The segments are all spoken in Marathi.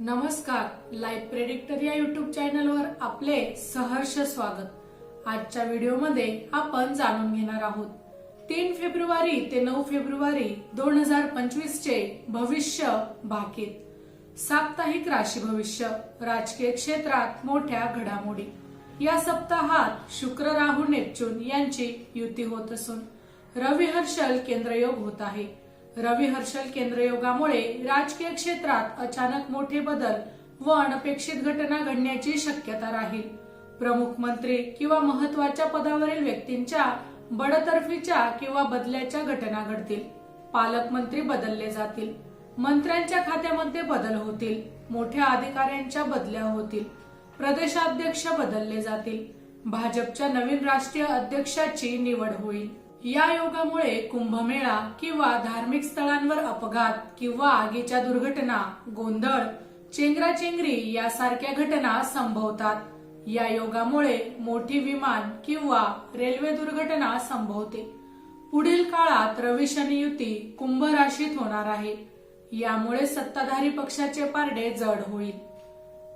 नमस्कार लाईफ प्रेडिक्टर या युट्यूब चॅनलवर आपले सहर्ष स्वागत. आजच्या व्हिडिओमध्ये आपण जाणून घेणार आहोत. तीन फेब्रुवारी ते नऊ फेब्रुवारी दोन हजार पंचवीस चे भविष्य भाकीत. साप्ताहिक राशी भविष्य राजकीय क्षेत्रात मोठ्या घडामोडी. या सप्ताहात शुक्र राहू नेपच्यून यांची युती होत असून रवी हर्षल केंद्रयोग होत आहे. रवी हर्षल केंद्रयोगामुळे राजकीय क्षेत्रात अचानक मोठे बदल व अनपेक्षित घटना घडण्याची शक्यता राहील. प्रमुख मंत्री किंवा महत्त्वाच्या पदावरील व्यक्तींच्या बडतर्फीच्या किंवा बदल्याच्या घटना घडतील. पालकमंत्री बदलले जातील. मंत्र्यांच्या खात्यामध्ये बदल होतील. मोठ्या अधिकाऱ्यांच्या बदल्या होतील. प्रदेशाध्यक्ष बदलले जातील. भाजपच्या नवीन राष्ट्रीय अध्यक्षाची निवड होईल. या योगामुळे कुंभमेळा किंवा धार्मिक स्थळांवर अपघात किंवा आगीच्या दुर्घटना गोंधळ चेंगराचेंगरी यासारख्या घटना संभवतात. या योगामुळे मोठी विमान किंवा रेल्वे दुर्घटना संभवते. पुढील काळात रवी शनी युती कुंभ राशीत होणार आहे. यामुळे सत्ताधारी पक्षाचे पारडे जड होईल.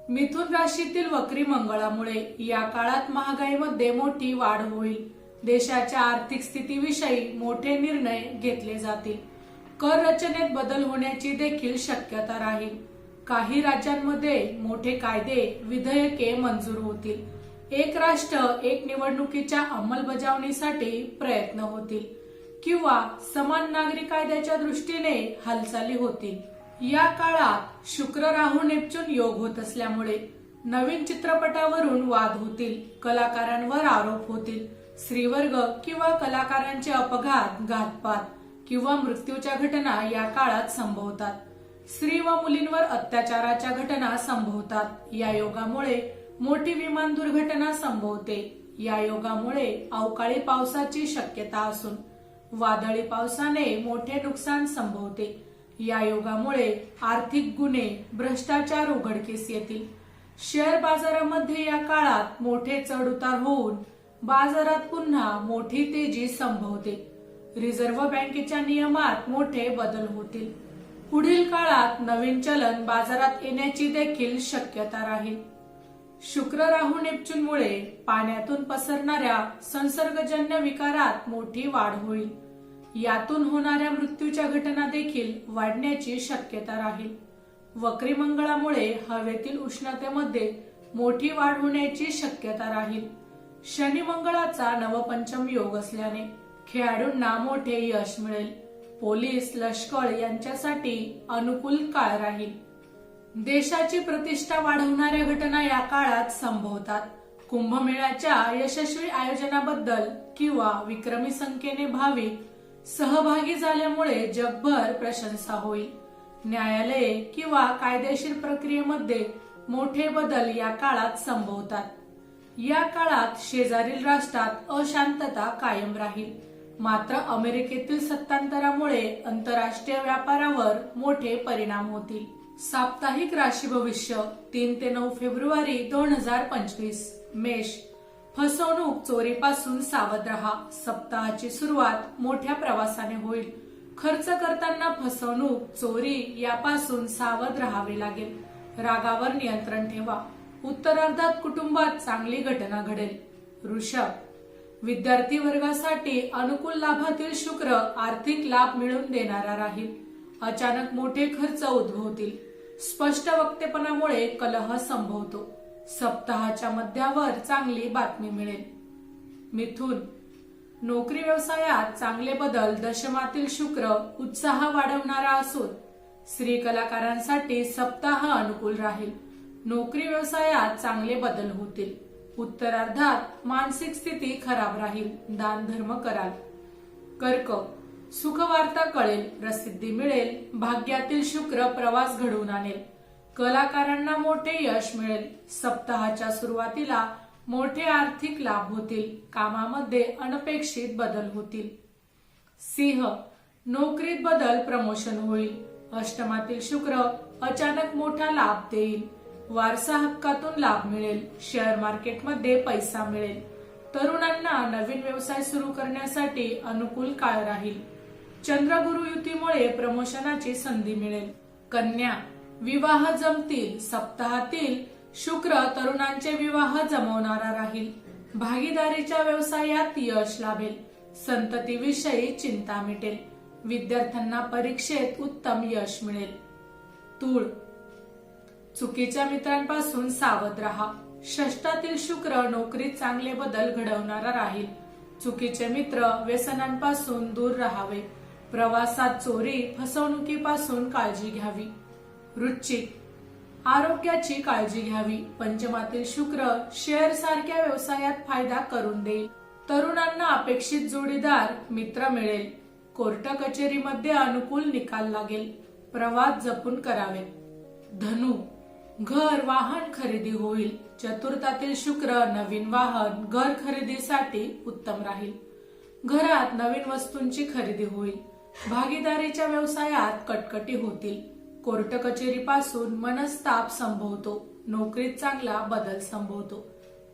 मिथुन राशीतील वक्री मंगळामुळे या काळात महागाईमध्ये मोठी वाढ होईल. देशाच्या आर्थिक स्थितीविषयी मोठे निर्णय घेतले जातील. कर रचनेत बदल होण्याची देखील शक्यता राहील. काही राज्यांमध्ये मोठे कायदे विधेयके मंजूर होतील. एक राष्ट्र एक निवडणुकीच्या अंमलबजावणीसाठी प्रयत्न होतील किंवा समान नागरी कायद्याच्या दृष्टीने हालचाली होतील. या काळात शुक्र राहू नेपच्यून योग होत असल्यामुळे नवीन चित्रपटावरून वाद होतील कलाकारांवर आरोप होतील. स्त्रीवर्ग किंवा कलाकारांचे अपघात घातपात किंवा मृत्यूच्या घटना या काळात संभवतात. स्त्री व मुलींवर अत्याचाराच्या घटना संभवतात. या योगामुळे मोठी विमान दुर्घटना संभवते. या योगामुळे अवकाळी पावसाची शक्यता असून वादळी पावसाने मोठे नुकसान संभवते. या योगामुळे आर्थिक गुन्हे भ्रष्टाचार उघडकीस येतील. शेअर बाजारामध्ये या काळात मोठे चढउतार होऊन बाजारात पुन्हा मोठी तेजी संभवते. रिझर्व्ह बँकेच्या नियमात मोठे बदल होतील. पुढील काळात नवीन चलन बाजारात येण्याची देखील शक्यता राहील. शुक्र राहू नेपच्यूनमुळे पाण्यातून पसरणाऱ्या संसर्गजन्य विकारात मोठी वाढ होईल. यातून होणाऱ्या मृत्यूच्या घटना देखील वाढण्याची शक्यता राहील. वक्रीमंगळामुळे हवेतील उष्णतेमध्ये मोठी वाढ होण्याची शक्यता राहील. शनिमंगळाचा नवपंचम योग असल्याने खेळाडूंना मोठे यश मिळेल. पोलीस लष्कर यांच्यासाठी अनुकूल काळ राहील. देशाची प्रतिष्ठा वाढवणाऱ्या घटना या काळात संभवतात. कुंभमेळ्याच्या यशस्वी आयोजनाबद्दल किंवा विक्रमी संख्येने भाविक सहभागी झाल्यामुळे जगभर प्रशंसा होईल. न्यायालये किंवा कायदेशीर प्रक्रियेमध्ये मोठे बदल या काळात संभवतात. या काळात शेजारील राष्ट्रात अशांतता कायम राहील. मात्र अमेरिकेतील सत्तांतरामुळे आंतरराष्ट्रीय व्यापारावर मोठे परिणाम होतील. साप्ताहिक राशी भविष्य तीन ते नऊ फेब्रुवारी दोन हजार पंचवीस. मेष. फसवणूक चोरीपासून सावध रहा. सप्ताहाची सुरुवात मोठ्या प्रवासाने होईल. खर्च करताना फसवणूक चोरी यापासून सावध राहावे लागेल. रागावर नियंत्रण ठेवा. उत्तरार्धात कुटुंबात चांगली घटना घडेल. वृषभ विद्यार्थी वर्गासाठी अनुकूल लाभातील शुक्र आर्थिक लाभ मिळवून देणारा राहील. अचानक मोठे खर्च उद्भवतील. स्पष्ट वक्तेपणामुळे कलह संभवतो. सप्ताहाच्या मध्यावर चांगली बातमी मिळेल. मिथून नोकरी व्यवसायात चांगले बदल दशमातील शुक्र उत्साह वाढवणारा असून स्त्री कलाकारांसाठी सप्ताह अनुकूल राहील. नोकरी व्यवसायात चांगले बदल होतील. उत्तरार्धात मानसिक स्थिती खराब राहील. दान धर्म कराल. कर्क. सुखवार्ता कळेल प्रसिद्धी मिळेल भाग्यातील शुक्र प्रवास घडवून आणेल. कलाकारांना मोठे यश मिळेल. सप्ताहाच्या सुरुवातीला मोठे आर्थिक लाभ होतील. कामामध्ये अनपेक्षित बदल होतील. सिंह. नोकरीत बदल प्रमोशन होईल. अष्टमातील शुक्र अचानक मोठा लाभ देईल. वारसा हक्कातून लाभ मिळेल शेअर मार्केटमध्ये पैसा मिळेल. तरुणांना नवीन व्यवसाय सुरू करण्यासाठी अनुकूल काळ राहील. चंद्रगुरु युतीमुळे प्रमोशनाची संधी मिळेल. कन्या विवाह जमतील. सप्ताहातील शुक्र तरुणांचे विवाह जमवणारा राहील. भागीदारीच्या व्यवसायात यश लाभेल. संततीविषयी चिंता मिटेल. विद्यार्थ्यांना परीक्षेत उत्तम यश मिळेल. तूळ चुकीच्या मित्रांपासून सावध राहा. षष्टातील शुक्र नोकरीत चांगले बदल घडवणारा राहील. चुकीचे मित्र व्यसनांपासून दूर राहावे. प्रवासात चोरी फसवणुकीपासून काळजी घ्यावी. रुचिक आरोग्याची काळजी घ्यावी. पंचमातील शुक्र शेअर सारख्या व्यवसायात फायदा करून देईल. तरुणांना अपेक्षित जोडीदार मित्र मिळेल. कोर्ट कचेरीमध्ये अनुकूल निकाल लागेल. प्रवास जपून करावे. धनु. घर वाहन खरेदी होईल. चतुर्थातील शुक्र नवीन वाहन घर खरेदीसाठी उत्तम राहील. घरात नवीन वस्तूंची खरेदी होईल. भागीदारीच्या व्यवसायात कटकटी होतील. कोर्ट कचेरीपासून मनस्ताप संभवतो. नोकरीत चांगला बदल संभवतो.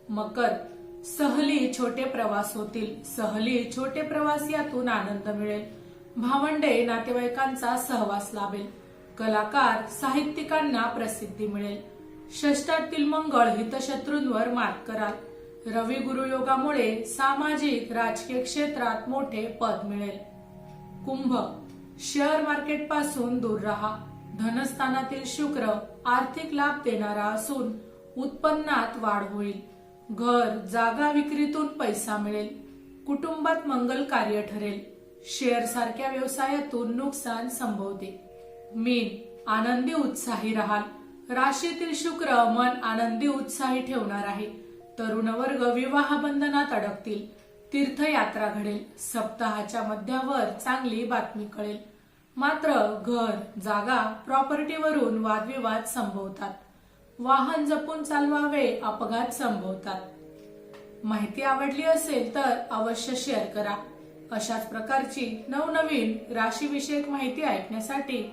मकर सहली छोटे प्रवास होतील. सहली छोटे प्रवास यातून आनंद मिळेल. भावंडे नातेवाईकांचा सहवास लाभेल. कलाकार साहित्यिकांना प्रसिद्धी मिळेल. षष्टातील मंगळ हितशत्रूंवर मात कराल. रवी गुरुयोगामुळे सामाजिक राजकीय क्षेत्रात मोठे पद मिळेल. कुंभ शेअर मार्केटपासून दूर राहा. धनस्थानातील शुक्र आर्थिक लाभ देणारा असून उत्पन्नात वाढ होईल. घर जागा विक्रीतून पैसा मिळेल. कुटुंबात मंगल कार्य ठरेल. शेअर सारख्या व्यवसायातून नुकसान संभवते. मीन आनंदी उत्साही राहाल. राशीतील शुक्र मन आनंदी उत्साही ठेवणार आहे. तरुण वर्ग विवाह बंधनात अडकतील. तीर्थयात्रा घडेल. सप्ताहाच्या मध्यावर चांगली बातमी कळेल. मात्र घर जागा प्रॉपर्टीवरून वादविवाद संभवतात. वाहन जपून चालवावे अपघात संभवतात. माहिती आवडली असेल तर अवश्य शेअर करा. अशाच प्रकारची नवनवीन राशीविषयक माहिती ऐकण्यासाठी